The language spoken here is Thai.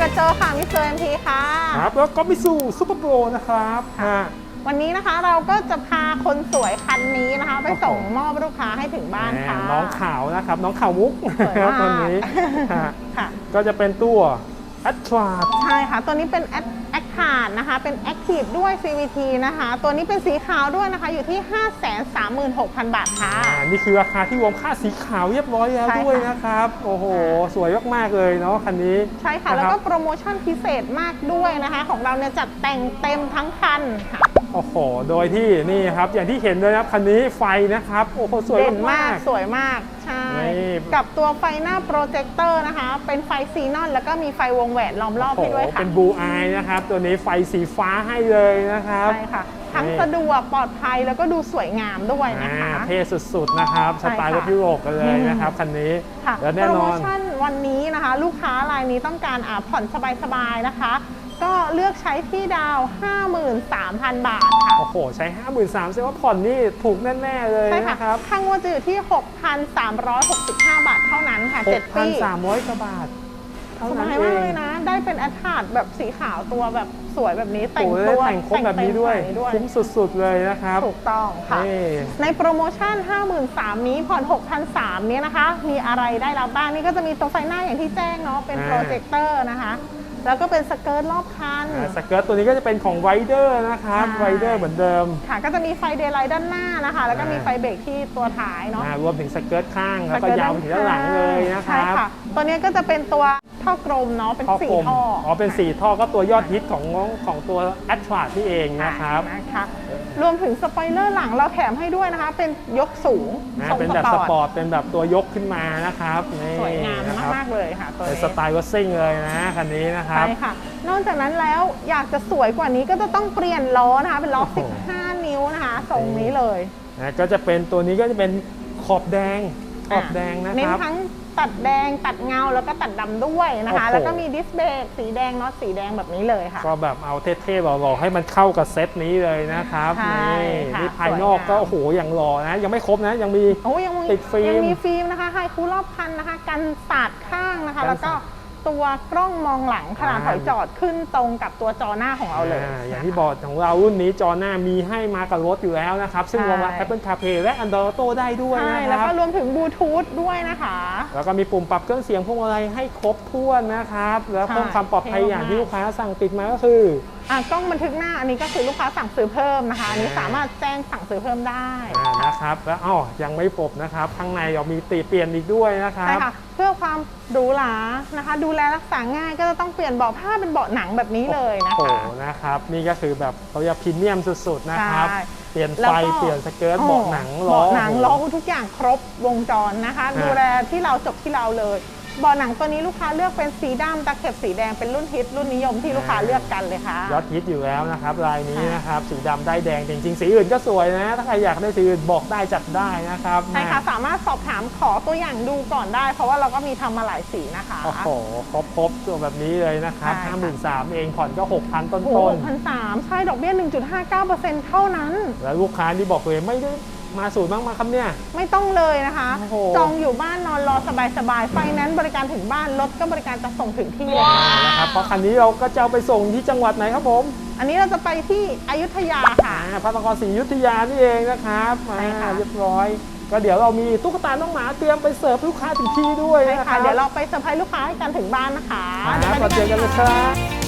สวัสดีค่ะอยู่กับโจค่ะมิสเตอร์เอ็มพีค่ะ ครับแล้วก็มิซูซูเปอร์โปรนะครับค่ะฮะวันนี้นะคะเราก็จะพาคนสวยคันนี้นะคะ ไปส่งมอบลูกค้าให้ถึงบ้านค่ะแหมน้องขาวนะครับ น้องขาวมุกสวยมากตัวนี้ฮะค่ะ ก็จะเป็นตัว a t r a ใช่ค่ะ ตัวนี้เป็นแอค แอคทาดนะคะ เป็นแอคทีฟด้วย CVT นะคะ ตัวนี้เป็นสีขาวด้วยนะคะ อยู่ที่ 536,000 บาทค่ะ อ่านี่คือราคาที่รวมค่าสีขาวเรียบร้อยแล้วใช่ค่ะ ด้วยนะครับ โอ้โห สวยมาก ๆ เลยเนาะคันนี้ใช่ค่ะ นแล้วรับก็โปรโมชั่นพิเศษมากด้วยนะคะ ของเราเนี่ยจัดแต่งเต็มทั้งคันค่ะ โอ้โห โดยที่นี่ครับ อย่างที่เห็นเลยนะครับคันนี้ไฟนะครับ โอ้โห สวยเด่นมามากก สวยมากใช่นี่ กับตัวไฟหน้าโปรเจคเตอร์นะคะ เป็นไฟซีนอน แล้วก็มีไฟวงแหวนล้อมรอบโอ้ให้โหด้วยค่ะ เป็นบูอายนะครับ ตัวนี้ไฟสีฟ้าให้เลยนะครับ ใช่ค่ะ ทั้งนี่สะดวกปลอดภัยแล้วก็ดูสวยงามด้วยนะคะอ่าเท่สุดๆนะครับสใช่ค่ะไตล์รถยุโรปกันเลยนะครับคันนี้ค่ะแล้วแน่โปรนโมอนชั่นวันนี้นะคะ ลูกค้ารายนี้ต้องการอ่าผ่อนสบายๆนะคะ ก็เลือกใช้ที่ดาว 53,000 บาทค่ะ โอ้โห ใช้ 5 3 0 0 0แสดงว่าผ่อนนี่ถูกแน่ๆเลยใช่ค่ะนะครับค่างวดจะอยู่ที่ 6,365 บาทเท่านั้นค่ะ7ปี6,300กว่าบาท เท่าสนั้นบายเอมากงเลยนะ ได้เป็นแอดทาดแบบสีขาวตัวแบบสวยแบบนี้แต่งโอ้โหตัวแต่งครบแบบนี้ด้วย แต่งเต็มใส่ด้วยคุ้มสุดๆเลยนะครับถูกต้องค่ะ นี่ในโปรโมชั่น 53,000นี้ผ่อน 6,300นี้นะคะ มีอะไรได้รับบ้างนี่ก็จะมีตัวไฟหน้าอย่างที่แจ้งเนาะเป็นอ่าโปรเจคเตอร์นะคะ แล้วก็เป็นสเกิร์ตรอบคัน อ่าสเกิร์ตตัวนี้ก็จะเป็นของไรเดอร์นะครับใช่ไรเดอร์เหมือนเดิม ค่ะก็จะมีไฟเดย์ไลท์ด้านหน้านะคะ แล้วก็มีอ่าไฟเบรกที่ตัวท้ายเนาะ อ่ารวมถึงสเกิร์ตข้างแล้วสก็เร์ตยาวไปถึงด้านหลังเลยนะคใช่รับค่ะตัวนี้ก็จะเป็นตัวท่อกลมเนาะ เป็นท่อสี่กลมท่ออ๋อ เป็นสีท่อก็ตัวยอดฮิตของของตัวแอ t ทราที่เองนะครับ นะคะ รวมถึงสปอยเลอร์หลังเราแถมให้ด้วยนะคะ เป็นยกสูงนะทรงเป็นสแบบปสอร์ตปอร์ตเป็นแบบตัวยกขึ้นมานะครับนี่สวยงามนะครับมาก ๆ เลยค่ะตัวเป็นนี้ สไตล์รถซิ่งเลยนะคันนี้นะครับ ใช่ค่ะ นอกจากนั้นแล้วอยากจะสวยกว่านี้ก็จะต้องเปลี่ยนล้อนะคะ เป็นล้อ โอ้โห 15 นิ้วนะคะทรงนี้เลย นะก็จะเป็นตัวนี้ก็จะเป็นขอบแดงขอบแดงนะเน้คนรับ ทั้งตัดแดงตัดเงาแล้วก็ตัดดำด้วยนะคะ โอ้โห แล้วก็มีดิสเบรกสีแดงน็อตสีแดงแบบนี้เลยค่ะ ก็แบบเอาเท่ๆหล่อๆให้มันเข้ากับเซตนี้เลยนะครับใช่นี่ค่ะนี่ภายนอกสวยงาม ก็โอ้โหอย่างหล่อนะ ยังไม่ครบนะยังมี โอ้ยังมีติดฟิล์มยังมีฟิล์มนะคะไฮคูลรอบคันนะคะ กันสาดข้างนะคะกันแล้วก็ ตัวกล้องมองหลังขนาดอ่าถอยจอดขึ้นตรงกับตัวจอหน้าของเราเลยอ่าอย่างที่บอกของเรารุ่นนี้จอหน้ามีให้มากับรถอยู่แล้วนะครับ ซึ่งใช่รองรับ Apple CarPlay และ Android Auto ได้ด้วยใช่นะคแล้วรับก็รวมถึงบลูทูธด้วยนะคะ แล้วก็มีปุ่มปรับเครื่องเสียงพวงมาลัยให้ครบถ้วนนะครับ แล้วเพิ่มใช่ความปลอดภัยเท่มากอย่างที่ลูกค้าสั่งติดมาก็คือ อะกล้องบันทึกหน้าอันนี้ก็คือลูกค้าสั่งซื้อเพิ่มนะคะอันนี้อ่าสามารถแจ้งสั่งซื้อเพิ่มได้ อ่านะครับแล้วอ้อยังไม่จบนะครับ ข้างในเรามีติเปลี่ยนอีกด้วยนะครัใช่บ ค่ะ เพื่อความหรูหรานะคะ ดูแลรักษาง่ายก็จะต้องเปลี่ยนเบาะผ้าเป็นเบาะหนังแบบนี้เลยนะโอ้คะ โหนะครับ นี่ก็คือแบบเราจะพรีเมียมสุดๆนะครับ ใช่เปลี่ยนแล้วไฟ ก็ เปลี่ยนสเกิร์ตเบาะหนังล้อเบาะหนังโอ้โล้อทุกอย่างครบวงจรนะคะอ่าดูแลที่เราจบที่เราเลยเบาะหนังตัวนี้ลูกค้าเลือกเป็นสีดำตะเข็บสีแดงเป็นรุ่นฮิตรุ่นนิยมที่ลูกค้าเลือกกันเลยค่ะ ยอดฮิตอยู่แล้วนะครับลายนี้ค่ะนะครับสีดำได้แดงจริงๆ สีอื่นก็สวยนะ ถ้าใครอยากได้สีอื่นบอกได้จัดได้นะครับใช่ค่ะสามารถสอบถามขอตัวอย่างดูก่อนได้ เพราะว่าเราก็มีทำมาหลายสีนะคะ โอ้โหครบครบตัวแบบนี้เลยนะครับใช่ค่ะห้าหมื่นสามเองผ่อนก็6,000ต้นโอ้โหต้นพันสามใช่ดอกเบี้ย1.59%เท่านั้นแล้วลูกค้าที่บอกเลยไม่ได้ มาสูตรบ้างมาครับเนี่ย ไม่ต้องเลยนะคะ โอ้โห จองอยู่บ้านนอนรอสบายๆไฟแนนซ์บริการถึงบ้าน รถก็บริการจะส่งถึงที่เลยค่ะนะครับเพราะคันนี้เราก็จะเอาไปส่งที่จังหวัดไหนครับผมอันนี้เราจะไปที่อยุธยาค่ะ อ่าพระนครศรีอยุธยานี่เองนะครับใช่ค่ะ อ่าเรียบร้อย ก็เดี๋ยวเรามีตุ๊กตาน้องหมาเตรียมไปเสิร์ฟลูกค้าถึงที่ด้วยใช่นะคค่ะรับเดี๋ยวเราไปเซอร์ไพรส์ลูกค้าให้กันถึงบ้านนะคะครับมาเจอกันเลยครับ